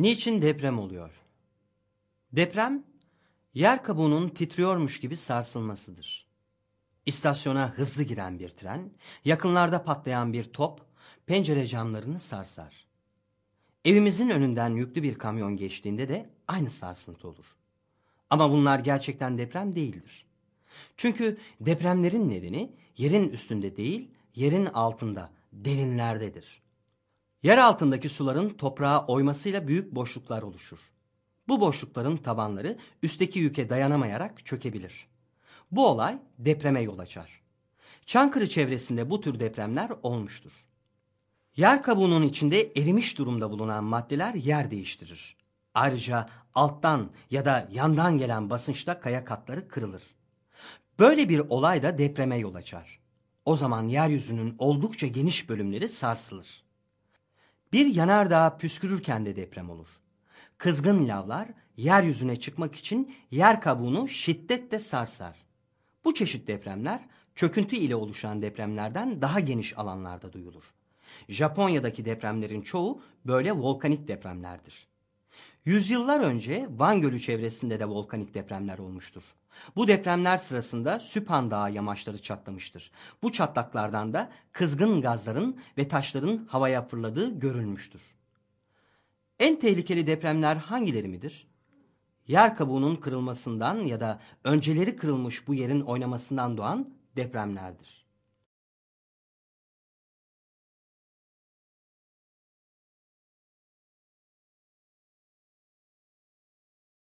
Niçin deprem oluyor? Deprem, yer kabuğunun titriyormuş gibi sarsılmasıdır. İstasyona hızlı giren bir tren, yakınlarda patlayan bir top, pencere camlarını sarsar. Evimizin önünden yüklü bir kamyon geçtiğinde de aynı sarsıntı olur. Ama bunlar gerçekten deprem değildir. Çünkü depremlerin nedeni yerin üstünde değil, yerin altında, derinlerdedir. Yer altındaki suların toprağa oymasıyla büyük boşluklar oluşur. Bu boşlukların tabanları üstteki yüke dayanamayarak çökebilir. Bu olay depreme yol açar. Çankırı çevresinde bu tür depremler olmuştur. Yer kabuğunun içinde erimiş durumda bulunan maddeler yer değiştirir. Ayrıca alttan ya da yandan gelen basınçla kaya katları kırılır. Böyle bir olay da depreme yol açar. O zaman yeryüzünün oldukça geniş bölümleri sarsılır. Bir yanardağ püskürürken de deprem olur. Kızgın lavlar yeryüzüne çıkmak için yer kabuğunu şiddetle sarsar. Bu çeşit depremler çöküntü ile oluşan depremlerden daha geniş alanlarda duyulur. Japonya'daki depremlerin çoğu böyle volkanik depremlerdir. Yüzyıllar önce Van Gölü çevresinde de volkanik depremler olmuştur. Bu depremler sırasında Süphan Dağı yamaçları çatlamıştır. Bu çatlaklardan da kızgın gazların ve taşların havaya fırladığı görülmüştür. En tehlikeli depremler hangileri midir? Yer kabuğunun kırılmasından ya da önceleri kırılmış bu yerin oynamasından doğan depremlerdir.